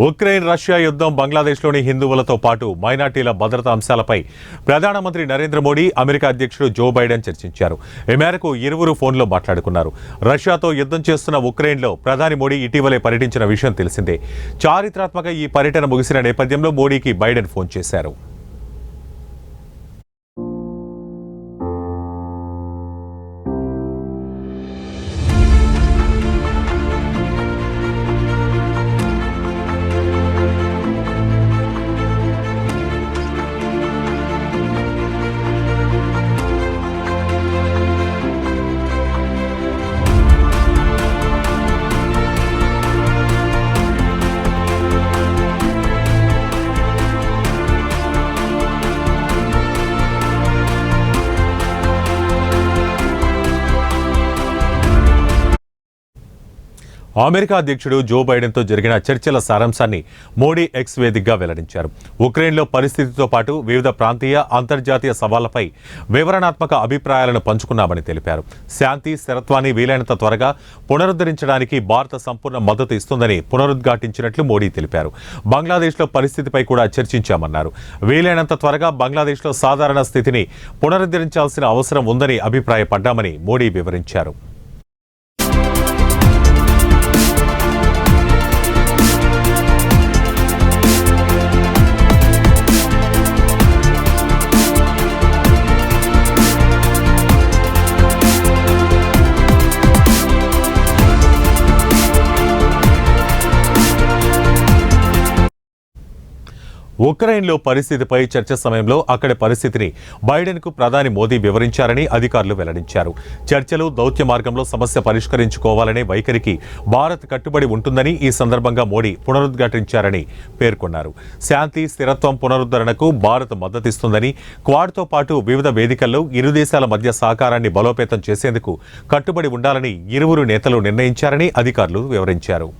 Ukraine Russia యుద్ధం బంగ్లాదేశ్లోని హిందువులతో పాటు మైనార్టీల భద్రతా అంశాలపై ప్రధానమంత్రి నరేంద్ర మోడీ అమెరికా అధ్యక్షుడు జో బైడెన్ చర్చించారు. ఈ మేరకు ఇరువురు ఫోన్లో మాట్లాడుకున్నారు. రష్యాతో యుద్ధం చేస్తున్న ఉక్రెయిన్లో ప్రధాని మోడీ ఇటీవలే పర్యటించిన విషయం తెలిసిందే. చారిత్రాత్మక ఈ పర్యటన ముగిసిన నేపథ్యంలో మోడీకి బైడెన్ ఫోన్ చేశారు. అమెరికా అధ్యక్షుడు జో బైడెన్తో జరిగిన చర్చల సారాంశాన్ని మోడీ ఎక్స్ వేదికగా వెల్లడించారు. ఉక్రెయిన్లో పరిస్థితితో పాటు వివిధ ప్రాంతీయ అంతర్జాతీయ సవాళ్ళపై వివరణాత్మక అభిప్రాయాలను పంచుకున్నామని తెలిపారు. శాంతి స్థిరత్వాన్ని వీలైనంత త్వరగా పునరుద్ధరించడానికి భారత సంపూర్ణ మద్దతు ఇస్తుందని పునరుద్ఘాటించినట్లు మోడీ తెలిపారు. బంగ్లాదేశ్లో పరిస్థితిపై కూడా చర్చించామన్నారు. వీలైనంత త్వరగా బంగ్లాదేశ్లో సాధారణ స్థితిని పునరుద్ధరించాల్సిన అవసరం ఉందని అభిప్రాయపడ్డామని మోడీ వివరించారు. ఉక్రెయిన్లో పరిస్థితిపై చర్చ సమయంలో అక్కడి పరిస్థితిని బైడెన్కు ప్రధాని మోదీ వివరించారని అధికారులు వెల్లడించారు. చర్చలు దౌత్య మార్గంలో సమస్య పరిష్కరించుకోవాలనే వైఖరికి భారత్ కట్టుబడి ఉంటుందని ఈ సందర్భంగా మోడీ పునరుద్ఘాటించారని పేర్కొన్నారు. శాంతి స్థిరత్వం పునరుద్ధరణకు భారత్ మద్దతిస్తుందని క్వాడ్తో పాటు వివిధ వేదికల్లో ఇరు దేశాల మధ్య సహకారాన్ని బలోపేతం చేసేందుకు కట్టుబడి ఉండాలని ఇరువురు నేతలు నిర్ణయించారని అధికారులు వివరించారు.